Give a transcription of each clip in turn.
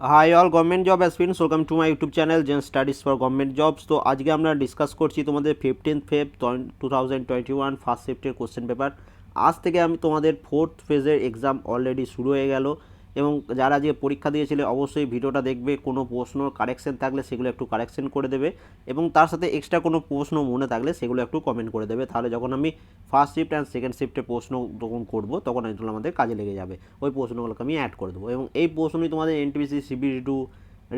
Hi all government job aspirants welcome to my YouTube channel Zen studies for government jobs তো আজকে আমরা discuss করছি তোমাদের fifteenth Feb two thousand twenty one first শিফটের question paper আজ থেকে আমি তোমাদের ফোর্থ ফেজের এক্সাম অলরেডি শুরু হয়ে গেল। এবং যারা যে পরীক্ষা দিয়েছিলে অবশ্যই ভিডিওটা দেখবে, কোনো প্রশ্ন কারেকশন থাকলে সেগুলো একটু কারেকশন করে দেবে এবং তার সাথে এক্সট্রা কোনো প্রশ্ন মনে থাকলে সেগুলো একটু কমেন্ট করে দেবে। তাহলে যখন আমি ফার্স্ট শিফট অ্যান্ড সেকেন্ড শিফটে প্রশ্ন যখন করব, তখন এগুলো আমাদের কাজে লেগে যাবে। ওই প্রশ্নগুলোকে আমি অ্যাড করে দেবো এবং এই প্রশ্নই তোমাদের NTPC CBD two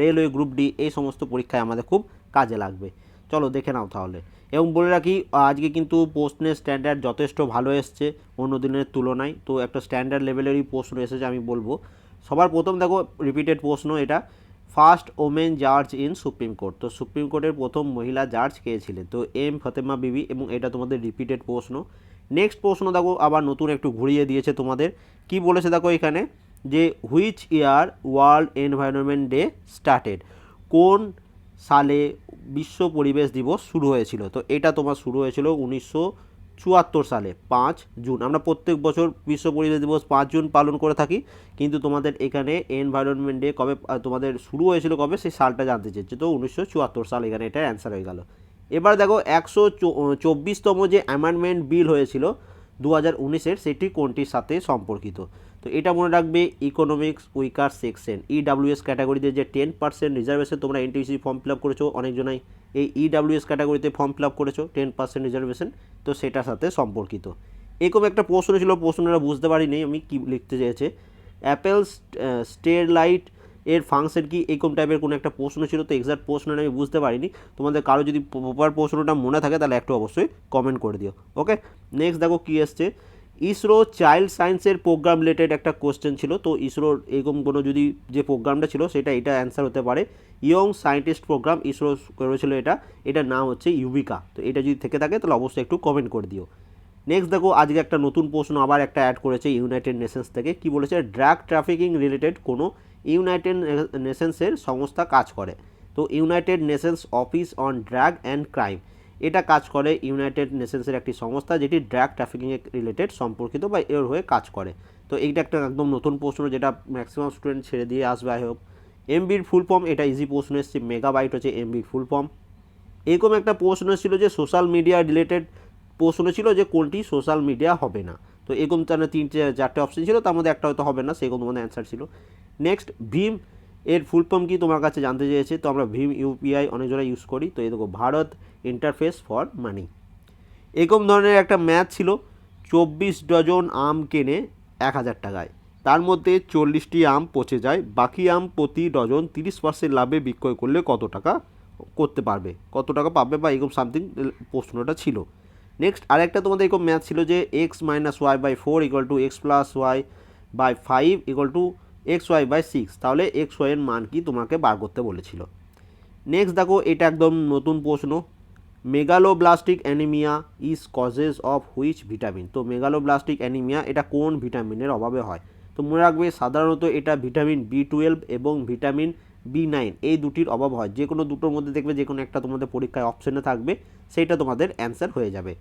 railway group D এই সমস্ত পরীক্ষায় আমাদের খুব কাজে লাগবে। চলো দেখে নাও তাহলে। এবং বলে রাখি, আজকে কিন্তু প্রশ্নের স্ট্যান্ডার্ড যথেষ্ট ভালো এসছে, অন্য দিনের তুলনায়। তো একটা স্ট্যান্ডার্ড লেভেলেরই প্রশ্ন এসেছে আমি বলব। সবার প্রথম দেখো রিপিটেড প্রশ্ন এটা। First women judge in supreme court তো সুপ্রিম কোর্টের প্রথম মহিলা জার্জ কে ছিলেন? তো এম ফতেমা বিবি এবং এটা তোমাদের রিপিটেড প্রশ্ন। নেক্সট প্রশ্ন দেখো, আবার নতুন একটু ঘুরিয়ে দিয়েছে তোমাদের। কি বলেছে দেখো এখানে? যে which year world environment day started কোন সালে বিশ্ব পরিবেশ দিবস শুরু হয়েছিল? তো এটা তোমার শুরু হয়েছিল উনিশশো চুয়াত্তর সালে, পাঁচ জুন। আমরা প্রত্যেক বছর বিশ্ব পরিবেশ দিবস পাঁচ জুন পালন করে থাকি, কিন্তু তোমাদের এখানে এনভায়রনমেন্ট ডে কবে তোমাদের শুরু হয়েছিল কবে, সেই সালটা জানতে চেয়েছে। তো উনিশশো চুয়াত্তর সাল এখানে এটা অ্যান্সার হয়ে গেল। এবার দেখো, একশো চব্বিশতম যে অ্যামেন্ডমেন্ট বিল হয়েছিল দু হাজার উনিশের সেটি কোনটির সাথে সম্পর্কিত? তো এটা মনে রাখবে ইকোনমিক্স উইকার সেকশন ইডাব্লিউএস ক্যাটাগরিতে যে টেন পার্সেন্ট রিজার্ভেশন তোমরা এনটিসি ফর্ম ফিল আপ করেছ, অনেকজনাই এই ইডাব্লিউএস ক্যাটাগরিতে ফর্ম ফিল আপ করেছ টেন পার্সেন্ট রিজার্ভেশন তো সেটার সাথে সম্পর্কিত। এরকম একটা প্রশ্ন ছিল, প্রশ্নটা বুঝতে পারিনি, আমি কি লিখতে চেয়েছে? অ্যাপেল স্টেরলাইট এর ফাংশন কি এরকম টাইপের কোনো একটা প্রশ্ন ছিল? তো এক্সাক্ট প্রশ্নটা আমি বুঝতে পারিনি। তোমাদের কারও যদি প্রপার প্রশ্নটা মনে থাকে, তাহলে একটু অবশ্যই কমেন্ট করে দিও। ওকে নেক্সট দেখো কী এসছে। ইসরো চাইল্ড সায়েন্সের প্রোগ্রাম রিলেটেড একটা কোশ্চেন ছিল। তো ইসরোর এরকম কোনো যদি যে প্রোগ্রামটা ছিল, সেটা এটা অ্যান্সার হতে পারে। ইয়ং সায়েন্টিস্ট প্রোগ্রাম ইসরো করেছিল এটা। এটার নাম হচ্ছে ইউবিকা তো এটা যদি থেকে থাকে, তাহলে অবশ্যই একটু কমেন্ট করে দিও। নেক্সট দেখো, আজকে একটা নতুন প্রশ্ন আবার একটা অ্যাড করেছে ইউনাইটেড নেশনস থেকে। কি বলেছে? ড্রাগ ট্রাফিকিং রিলেটেড কোনো ইউনাইটেড নেশনসের সংস্থা কাজ করে। তো united nations office on drug and crime. এটা কাজ করে ইউনাইটেড নেশনসের একটি সংস্থা যেটি ড্রাগ ট্রাফিকিংয়ে রিলেটেড সম্পর্কিত বা এর হয়ে কাজ করে। তো এইটা একটা একদম নতুন প্রশ্ন যেটা ম্যাক্সিমাম স্টুডেন্ট ছেড়ে দিয়ে আসবে আই হোপ এমবির ফুল ফর্ম এটা ইজি প্রশ্ন এসছে মেগাবাইট হচ্ছে এমবির ফুল ফর্ম এরকম একটা প্রশ্ন ছিল যে সোশ্যাল মিডিয়া রিলেটেড প্রশ্ন ছিল যে কোনটি সোশ্যাল মিডিয়া হবে না। তো এরকম তার তিনটে, চারটে অপশন ছিল, তার মধ্যে একটা হয়তো হবে না, সেরকম তোমাদের অ্যান্সার ছিল। নেক্সট ভীম এর ফুল ফর্ম কি তোমার কাছে জানতে চেয়েছে? তো আমরা ভীম ইউপিআই অনেকজনা ইউজ করি। তো এই দেখো, ভারত ইন্টারফেস ফর মানি এরকম ধরনের একটা ম্যাথ ছিল, চব্বিশ ডজন আম কেনে এক হাজার টাকায়। তার মধ্যে চল্লিশটি আম পচে যায়, বাকি আম প্রতি ডজন তিরিশ পার্সেন্ট লাভে বিক্রয় করলে কত টাকা করতে পারবে? কত টাকা পাবে বা এরকম সামথিং প্রশ্নটা ছিল। নেক্সট আরেকটা তোমাদের এরকম ম্যাথ ছিল যে x minus y by four equal to x plus y by five equal to x y by six তাহলে এক্স ওয়াইয়ের মান কি তোমাকে বার করতে বলেছিল। নেক্সট দেখো, এটা একদম নতুন প্রশ্ন। Megaloblastic anaemia is causes of which vitamin তো মেগালোব্লাস্টিক অ্যানিমিয়া এটা কোন ভিটামিনের অভাবে হয়? তো মনে রাখবে, সাধারণত এটা ভিটামিন বি টুয়েলভ এবং ভিটামিন বি নাইন এই দুটির অভাব হয়। যে কোনো দুটোর মধ্যে দেখবে যে কোনো একটা তোমাদের পরীক্ষায় অপশনে থাকবে সেইটা তোমাদের অ্যান্সার হয়ে যাবে।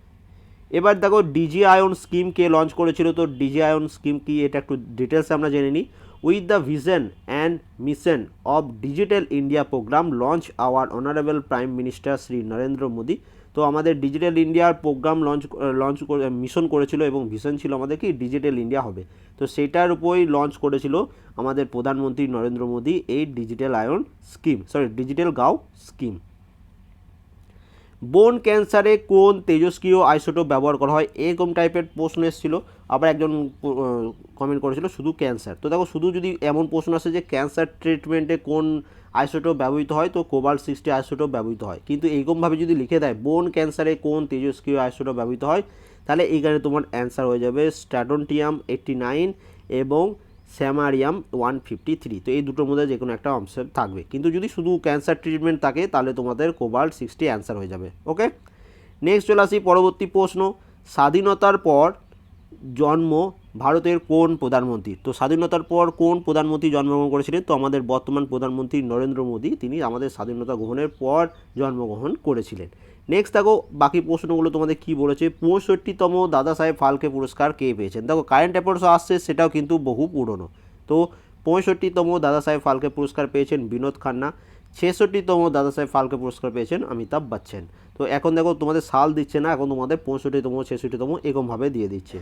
এবার দেখো ডিজি আয়ন স্কিম কে লঞ্চ করেছিল। তো ডিজি আয়ন স্কিম কি, এটা একটু ডিটেলসে আমরা জেনে নিই। With the vision and mission of digital India program launch our honourable prime minister Shri Narendra Modi তো আমাদের ডিজিটাল ইন্ডিয়ার প্রোগ্রাম লঞ্চ লঞ্চ মিশন করেছিল এবং ভিশন ছিল আমাদের কি ডিজিটাল ইন্ডিয়া হবে। তো সেটার উপরই লঞ্চ করেছিল আমাদের প্রধানমন্ত্রী নরেন্দ্র মোদী এই digital ion scheme sorry digital gaon scheme bone ক্যান্সারে কোন তেজস্ক্রিয় আইসোটোপ ব্যবহার করা হয়? এরকম টাইপের প্রশ্ন এসেছিল। আবার একজন কমেন্ট করেছিল, শুধু ক্যান্সার তো দেখো, শুধু যদি এমন প্রশ্ন আসে যে ক্যান্সার ট্রিটমেন্টে কোন আইসোটোপ ব্যবহৃত হয়, তো কোবাল সিক্সটি আইসোটোপ ব্যবহৃত হয়। কিন্তু এইরকমভাবে যদি লিখে দেয়, বোন ক্যান্সারে কোন তেজস্ক্রিয় আইসোটোপ ব্যবহৃত হয়? তাহলে এইখানে তোমার অ্যান্সার হয়ে যাবে স্ট্যাটনটিয়াম এইট্টি নাইন এবং স্যামারিয়াম ওয়ান ফিফটি থ্রি তো এই দুটোর মধ্যে যে কোনো একটা অংশ থাকবে। কিন্তু যদি শুধু ক্যান্সার ট্রিটমেন্ট থাকে, তাহলে তোমাদের কোবাল্ট সিক্সটি অ্যান্সার হয়ে যাবে। ওকে নেক্সট চলে আসি পরবর্তী প্রশ্ন। স্বাধীনতার পর জন্ম ভারতের কোন প্রধানমন্ত্রী? তো স্বাধীনতার পর কোন প্রধানমন্ত্রী জন্মগ্রহণ করেছিলেন? তো আমাদের বর্তমান প্রধানমন্ত্রী নরেন্দ্র মোদী, তিনি আমাদের স্বাধীনতা গ্রহণের পর জন্মগ্রহণ করেছিলেন। নেক্সট দেখো, বাকি প্রশ্নগুলো তোমাদের কি বলেছে? পঁয়ষট্টিতম দাদা সাহেব ফালকে পুরস্কার কে পেয়েছেন? দেখো কারেন্ট অ্যাফেয়ার্সও আসছে, সেটাও কিন্তু বহু পুরনো। তো পঁয়ষট্টিতম দাদা সাহেব ফালকে পুরস্কার পেয়েছেন বিনোদ খান্না, ছেষট্টিতম দাদা সাহেব ফালকে পুরস্কার পেয়েছেন অমিতাভ বচ্চন। তো এখন দেখো, তোমাদের সাল দিচ্ছে না, এখন তোমাদের পঁয়ষট্টিতম, ছেষট্টিতম এরকমভাবে দিয়ে দিচ্ছে।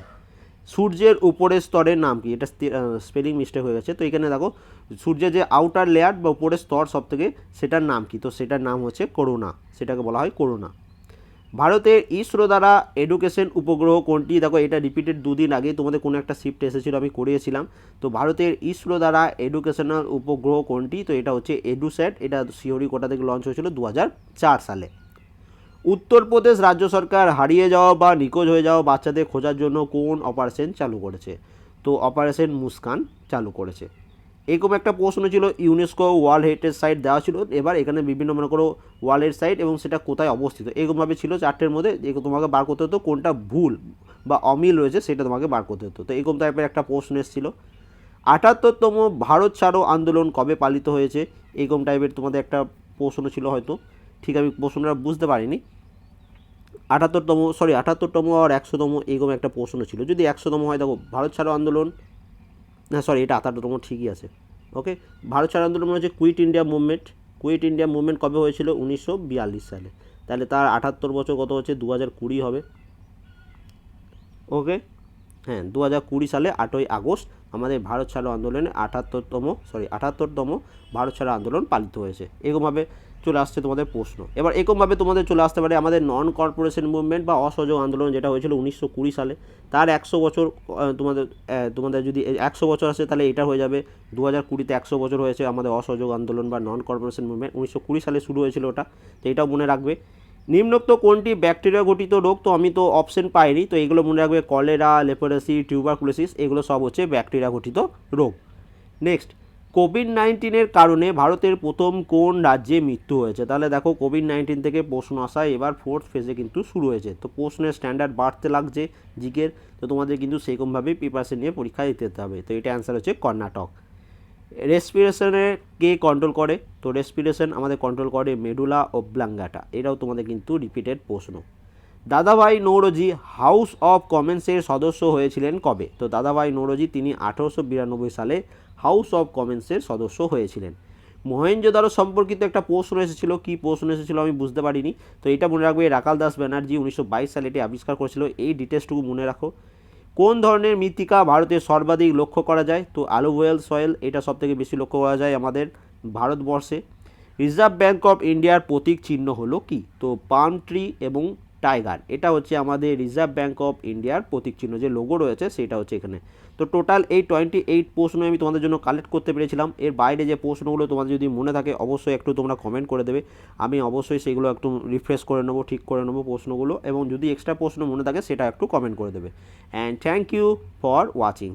সূর্যের উপরের স্তরের নাম কি? এটা স্পেলিং মিস্টেক হয়ে গেছে। তো এখানে দেখো, সূর্যের যে আউটার লেয়ার বা উপরের স্তর সব থেকে সেটার নাম কি? তো সেটার নাম হচ্ছে করোনা সেটাকে বলা হয় করোনা ভারতের ইসরো দ্বারা এডুকেশন উপগ্রহ কোনটি? দেখো, এটা রিপিটেড দুদিন আগে তোমাদের কোনো একটা শিফট এসেছিল, আমি করিয়েছিলাম। তো ভারতের ইসরো দ্বারা এডুকেশনাল উপগ্রহ কোনটি? তো এটা হচ্ছে এডুস্যাট এটা সিওরিকোটা থেকে লঞ্চ হয়েছিল দু হাজার চার সালে। উত্তরপ্রদেশ রাজ্য সরকার হারিয়ে যাওয়া বা নিখোঁজ হয়ে যাওয়া বাচ্চাদের খোঁজার জন্য কোন অপারেশন চালু করেছে? তো অপারেশন মুস্কান চালু করেছে। এরকম একটা প্রশ্ন ছিল ইউনেস্কো ওয়ার্ল্ড হেরিটেজ সাইট দেওয়া ছিল। এবার এখানে বিভিন্ন মনে করো ওয়ার্ল্ডের সাইট এবং সেটা কোথায় অবস্থিত? এরকমভাবে ছিল চারটের মধ্যে তোমাকে বার করতে হতো কোনটা ভুল বা অমিল রয়েছে সেটা তোমাকে বার করতে হতো। তো এরকম টাইপের একটা প্রশ্ন এসেছিল। আটাত্তরতম ভারত ছাড়ো আন্দোলন কবে পালিত হয়েছে? এরকম টাইপের তোমাদের একটা প্রশ্ন ছিল হয়তো। ঠিক আমি প্রশ্নটা বুঝতে পারিনি। আটাত্তরতম সরি আটাত্তরতম আর একশোতম এরকম একটা প্রশ্ন ছিল। যদি একশোতম হয়, দেখো, ভারত ছাড়ো আন্দোলন। না সরি এটা আটাত্তরতম ঠিকই আছে। ওকে ভারত ছাড়ো আন্দোলন মানে হচ্ছে quit India movement quit India movement কবে হয়েছিল? উনিশশো বিয়াল্লিশ সালে। তাহলে তার আটাত্তর বছর কত হচ্ছে? দু হাজার কুড়ি হবে। ওকে হ্যাঁ দু হাজার কুড়ি সালে আটই আগস্ট আমাদের ভারত ছাড়ো আন্দোলনে আটাত্তরতম সরি আটাত্তরতম ভারত ছাড়ো আন্দোলন পালিত হয়েছে। এরকমভাবে চলে আসছে তোমাদের প্রশ্ন। এবার এরকমভাবে তোমাদের চলে আসতে পারে আমাদের নন কর্পোরেশন মুভমেন্ট বা অসহযোগ আন্দোলন যেটা হয়েছিল উনিশশো কুড়ি সালে। তার একশো বছর তোমাদের তোমাদের যদি একশো বছর আসে তাহলে এটা হয়ে যাবে। দু হাজার কুড়িতে একশো বছর হয়েছে আমাদের অসহযোগ আন্দোলন বা নন কর্পোরেশন মুভমেন্ট উনিশশো কুড়ি সালে শুরু হয়েছিল ওটা। তো এটাও মনে রাখবে। নিম্নোক্ত কোনটি ব্যাকটেরিয়া ঘটিত রোগ? তো আমি তো অপশন পাইনি। তো এগুলো মনে রাখবে কলেরা লেপারেসি টিউবারকুলোসিস এগুলো সব হচ্ছে ব্যাকটেরিয়া ঘটিত রোগ। নেক্সট কোভিড নাইন্টিনের কারণে ভারতের প্রথম কোন রাজ্যে মৃত্যু হয়েছে? তাহলে দেখো কোভিড নাইন্টিন থেকে প্রশ্ন আসা, এবার ফোর্থ ফেজে কিন্তু শুরু হয়েছে। তো প্রশ্নের স্ট্যান্ডার্ড বাড়তে লাগছে জিকের তো তোমাদের কিন্তু সেরকমভাবেই প্রিপারেশন নিয়ে পরীক্ষা দিতে হবে। তো এটা অ্যান্সার হচ্ছে কর্ণাটক। রেসপিরেশনে কে কন্ট্রোল করে। তো রেসপিরেশন আমাদের কন্ট্রোল করে মেডুলা ও ব্লাঙ্গাটা। এটাও তোমাদের কিন্তু রিপিটেড প্রশ্ন। দাদাভাই নৌরজি হাউস অফ কমেন্সের সদস্য হয়েছিলেন কবে? তো দাদাভাই নৌরজি তিনি আঠারোশো বিরানব্বই সালে হাউস অফ কমেন্সের সদস্য হয়েছিলেন। মহেঞ্জোদারো সম্পর্কিত একটা প্রশ্ন এসেছিল। কী প্রশ্ন এসেছিল আমি বুঝতে পারিনি। তো এটা মনে রাখবে রাকাল দাস ব্যানার্জি উনিশশো বাইশ সালে এটি আবিষ্কার করেছিল। এই ডিটেলসটুকু মনে রাখো। কোন ধরনের মৃত্তিকা ভারতে সর্বাধিক লক্ষ্য করা যায়? তো অ্যালোভেল সয়েল, এটা সবথেকে বেশি লক্ষ্য করা যায় আমাদের ভারতবর্ষে। রিজার্ভ ব্যাঙ্ক অফ ইন্ডিয়ার প্রতীক চিহ্ন হলো কি? তো পাম ট্রি এবং টাইগার। এটা হচ্ছে আমাদের রিজার্ভ ব্যাঙ্ক অফ ইন্ডিয়ার প্রতীক চিহ্ন, যে লোগো রয়েছে সেটা হচ্ছে এখানে। তো টোটাল এই টোয়েন্টি এইট প্রশ্ন আমি তোমাদের জন্য কালেক্ট করতে পেরেছিলাম। এর বাইরে যে প্রশ্নগুলো তোমাদের যদি মনে থাকে, অবশ্যই একটু তোমরা কমেন্ট করে দেবে। আমি অবশ্যই সেগুলো একটু রিফ্রেশ করে নেব, ঠিক করে নেব প্রশ্নগুলো। এবং যদি এক্সট্রা প্রশ্ন মনে থাকে, সেটা একটু কমেন্ট করে দেবে। And thank you for watching